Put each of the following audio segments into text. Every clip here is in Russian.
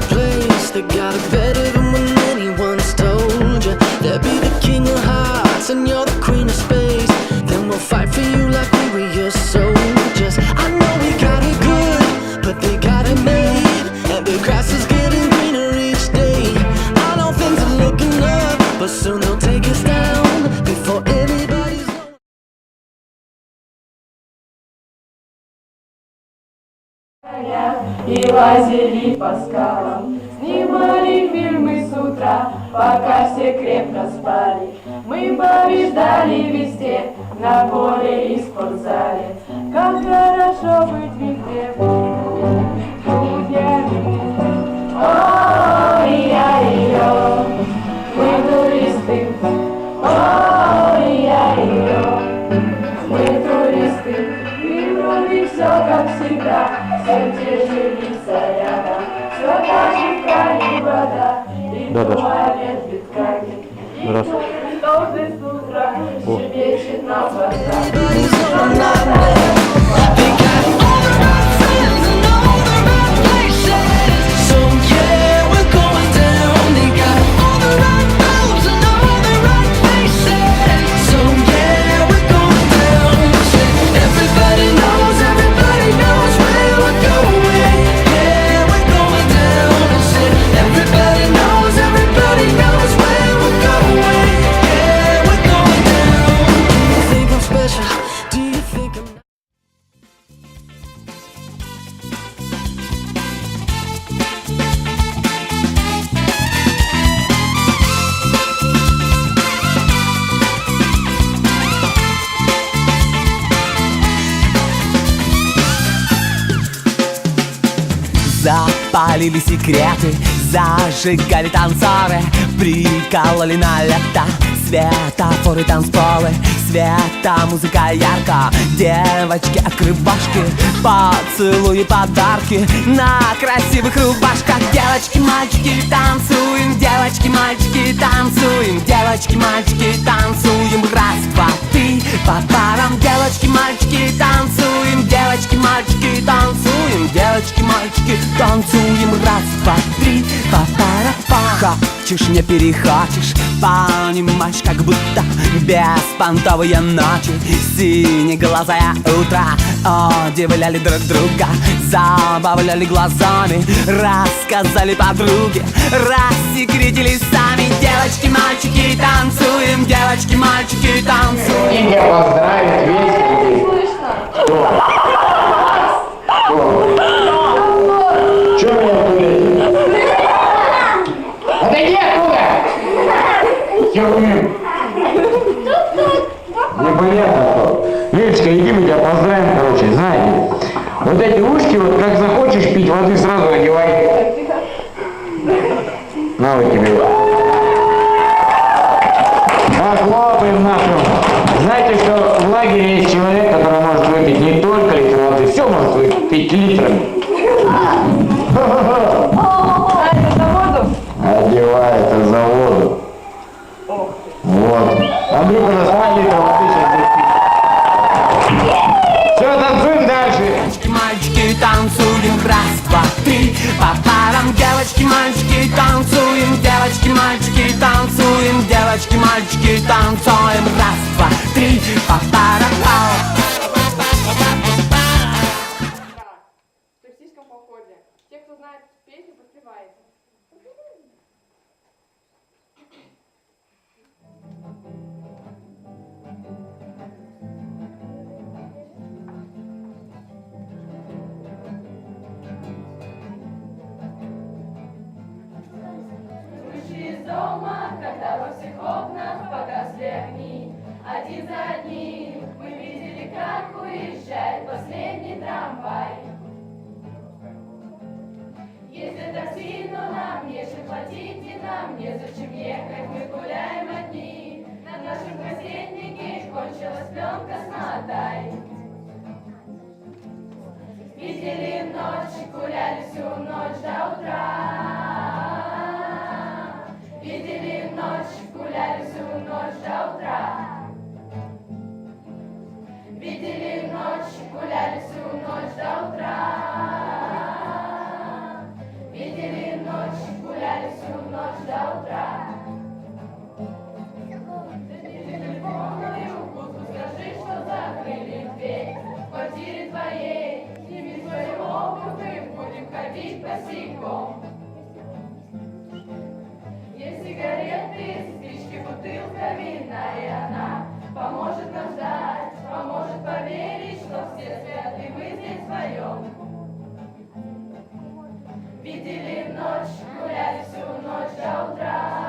place they got a bed. И лазили по скалам. Снимали фильмы с утра, пока все крепко спали. Мы побеждали везде, на поле и спортзале. Как хорошо быть везде. Ой-я-ее, мы туристы. Ой-я-ее, всегда, все те же лица рядом. Все та же и вода, и Да, туалет без капель. И с утра щебечет на вода. Запалили секреты, зажигали танцоры Прикололи на лето. Светофоры, танцполы Света, музыка ярко, девочки-открывашки Поцелуи, подарки. На красивых рубашках Девочки, мальчики, танцуем, девочки, мальчики, танцуем. Девочки, мальчики, танцуем, раз, два, три По мальчики, танцуем Девочки, мальчики, танцуем. Раз, два, три, по парам Хочешь, не перехочешь Понимаешь, как будто Беспонтовые ночи. Синеглазое утро Удивляли друг друга Забавляли глазами Рассказали подруге Рассекретили сами. Девочки, мальчики, танцуем Девочки, мальчики, танцуем выпить литрами. Одевай это за воду. Вот. Андрюха, на два литра воды сейчас. Все, танцуем дальше. Девочки, мальчики, танцуем Раз, два, три По парам Девочки, мальчики, танцуем Девочки, мальчики, танцуем Девочки, мальчики, танцуем Раз, два, три По парам из дома, когда во всех окнах погасли огни. Один за одним мы видели, как уезжает платить, и нам незачем ехать, мы гуляем одни. На нашем кассетнике кончилась пленка с мотай. Видели ночь, гуляли всю ночь до утра. ходить босиком. Есть сигареты, спички, бутылка вина, и она поможет нам ждать, поможет поверить, что все спят и мы здесь вдвоем. Видели ночь, гуляли всю ночь до утра.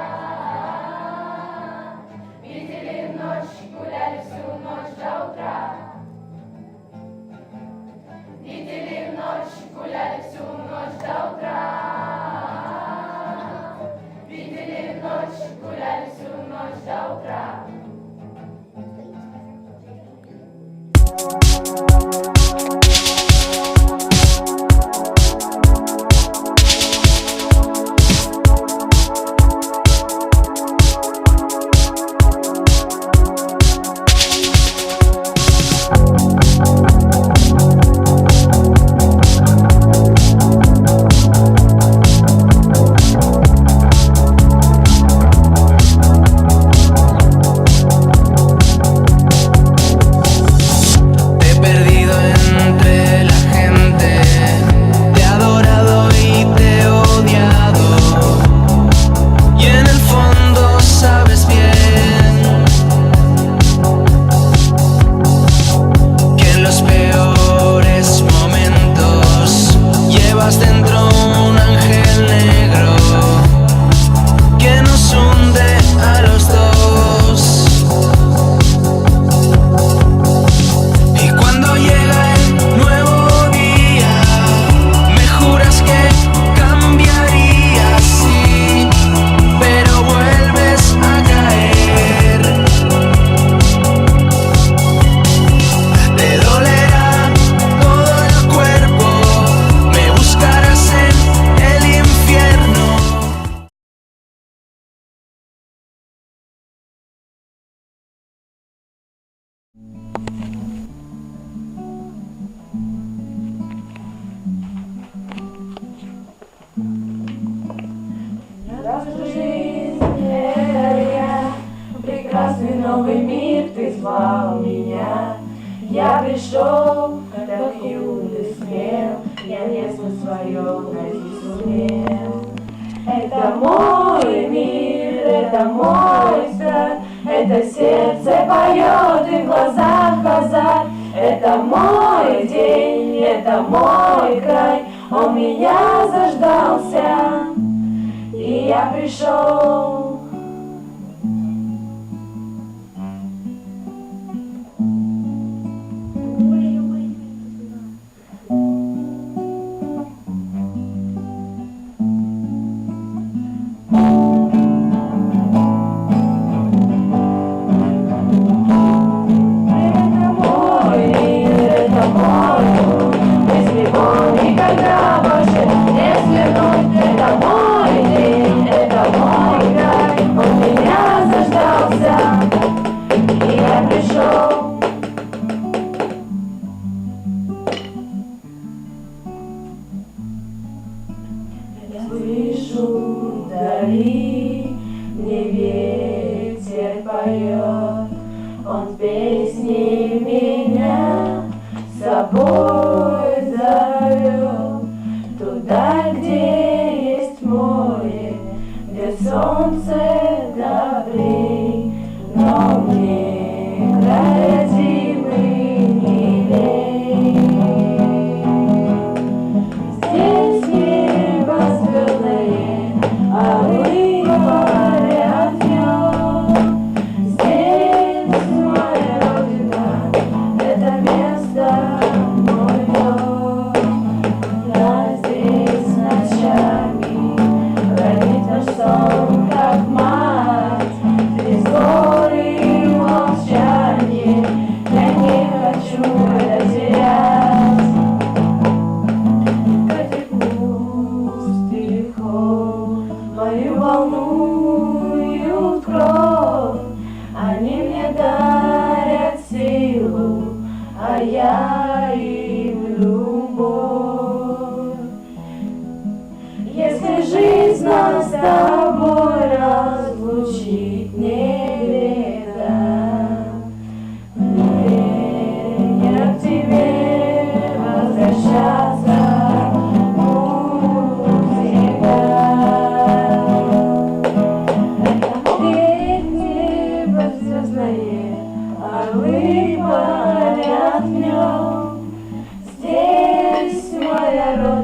прекрасный новый мир ты звал меня. Я пришел, когда к юный смел, я лесу свое найти сумел. Это мой мир, это мой страх, это сердце поет и в глазах базар. Это мой день, это мой край, он меня заждался, и я пришел.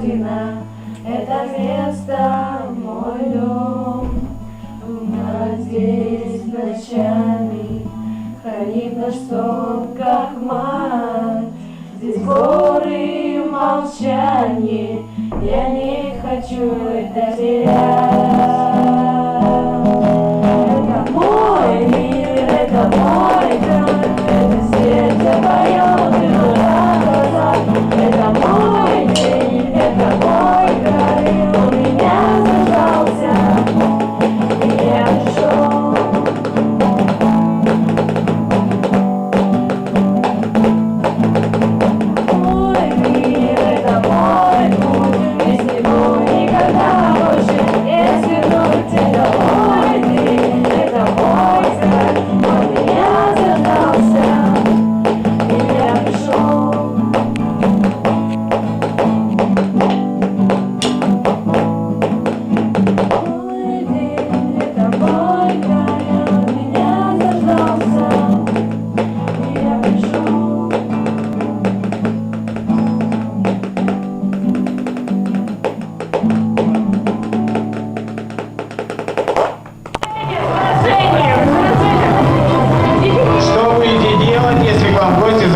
Родина, это место мой дом. Мы здесь ночами хранит наш сон, как мать. Здесь горы молчание, я не хочу это терять.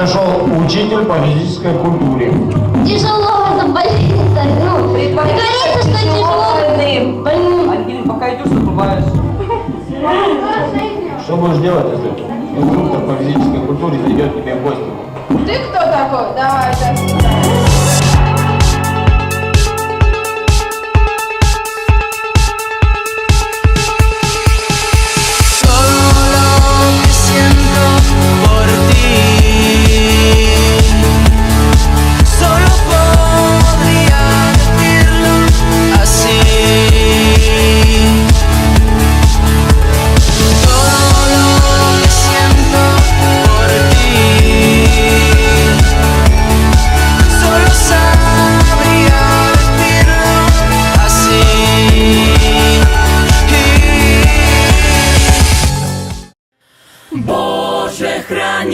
Зашел учитель по физической культуре? Тяжело заболеться. Ну, говорится, что тяжело больным. Ангелин, пока идешь, забываешь. Что будешь делать, если инструктор по физической культуре зайдет тебе в гости? Ты кто такой? Давай, так.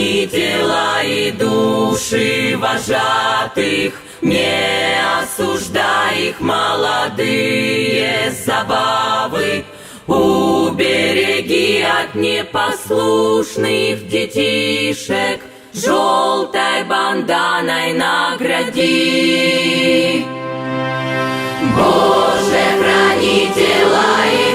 Храни тела и души вожатых, не осуждай их молодые забавы. Убереги от непослушных детишек, желтой банданой награди. Боже, храни тела и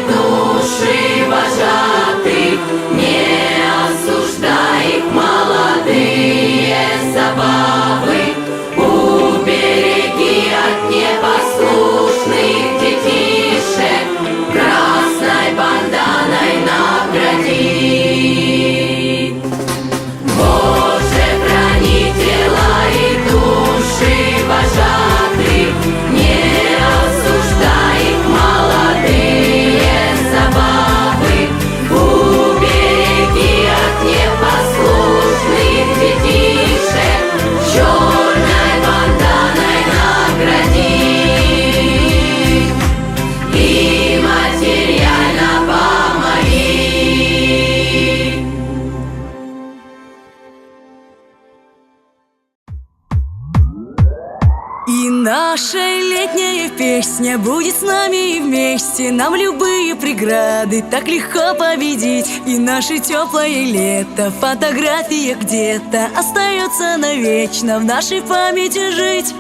песня будет с нами и вместе Нам любые преграды так легко победить. И наше теплое лето, фотография где-то Остается навечно в нашей памяти жить